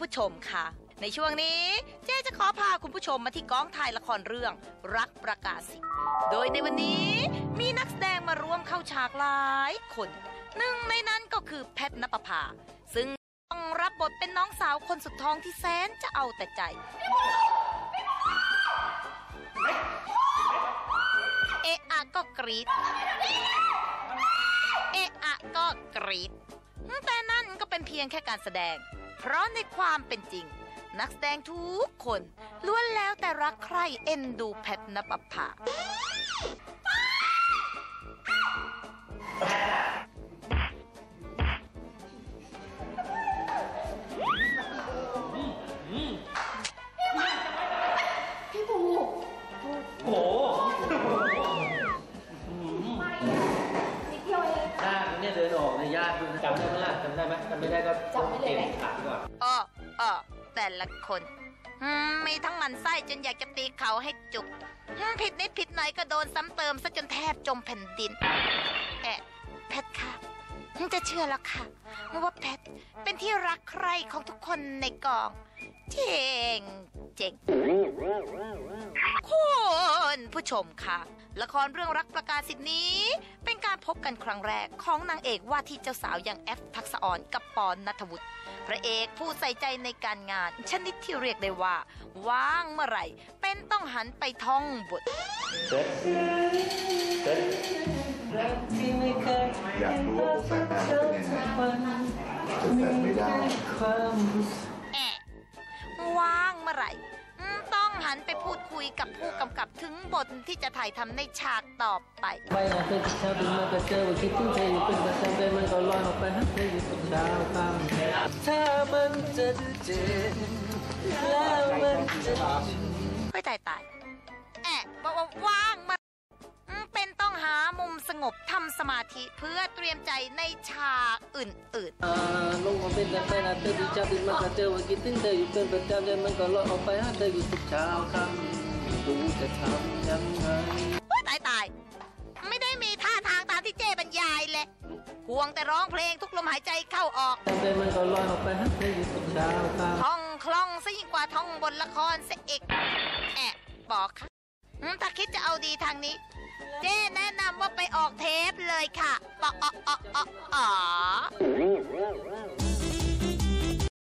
ผู้ชมค่ะ ในช่วงนี้เจ๊จะขอพาคุณผู้ชมมาที่กองถ่ายละครเรื่องรักประกาศสิทธิ์โดยในวันนี้มีนักแสดงมาร่วมเข้าฉากหลายคนหนึ่งในนั้นก็คือแพทนปภาซึ่งต้องรับบทเป็นน้องสาวคนสุดท้องที่แสนจะเอาแต่ใจ เอะอะก็กรีดเอะอะก็กรีดแต่นั่นก็เป็นเพียงแค่การแสดง เพราะในความเป็นจริง นักแสดงทุกคนล้วนแล้วแต่รักใคร่เอ็นดูแพทนปภา ออกเนี่ยยากด้วยนะจำได้ไหมล่ะจำได้ไหมจำไม่ได้ก็ต้องเกณฑ์ถามก่อนอ้ออ้อแต่ละคนอืมมีทั้งหมันไส้จนอยากจะตีเขาให้จุกอืมผิดนิดผิดหน่อยก็โดนซ้ำเติมซะจนแทบจมแผ่นดินแอะแพทค่ะจะเชื่อแล้วค่ะว่าแพทเป็นที่รักใคร่ของทุกคนในกองเจ๋งเจ๋งคุณผู้ ชมค่ะ ละครเรื่องรักประกาศสิทธิ์นี้ เป็นการพบกันครั้งแรกของนางเอกว่าที่เจ้าสาวอย่างแอฟทักษะอ่อนกับปอนนัทวุฒิพระเอกผู้ใส่ใจในการงาน ชนิดที่เรียกได้ว่า ว่างเมื่อไหร่ เป็นต้องหันไปท่องบทอยากรู้ว่าแฟนเป็นยังไงแฟนไม่ได้ หันไปพูดคุยกับผู้กำกับถึงบทที่จะถ่ายทำในฉากต่อไปไปนะเธอที่เช้าตื่นมาก็เจอว่าคิดถึงเธออยู่เป็นประจำเลยมันก็ลอยออกไปหาเธออยู่ทุกเช้าค่ำถ้ามันจะเจ็บแล้วมันจะ เฮ้ยตายตายแอะบอกว่าว่างมาามุมสงบทำสมาธิเพื่อเตรียมใจในฉากอื่นอ่าลงมาเป็นแต่ไปนะเธอที่เช้าตื่นมาก็เจอว่าคิดถึงเธออยู่เป็นประจำเลยมันก็ลอยออกไปหาเธออยู่ทุกเช้าค่ำดูจะทำยังไงๆเฮ้ยตายตายไม่ได้มีท่าทางตามที่เจบรรยายเลยห่วงแต่ร้องเพลงทุกลมหายใจเข้าออกจำเลยมันก็ลอยออกไปหาเธออยู่ทุกเช้าค่ำท่องคล่องซะยิ่งกว่าท่องบนละครเสยอีกแอะบอกค่ะอืมถ้าคิดจะเอาดีทางนี้ เจ๊แนะนำว่าไปออกเทปเลยค่ะปอกอ๋ออ๋ออ๋ออ๋อ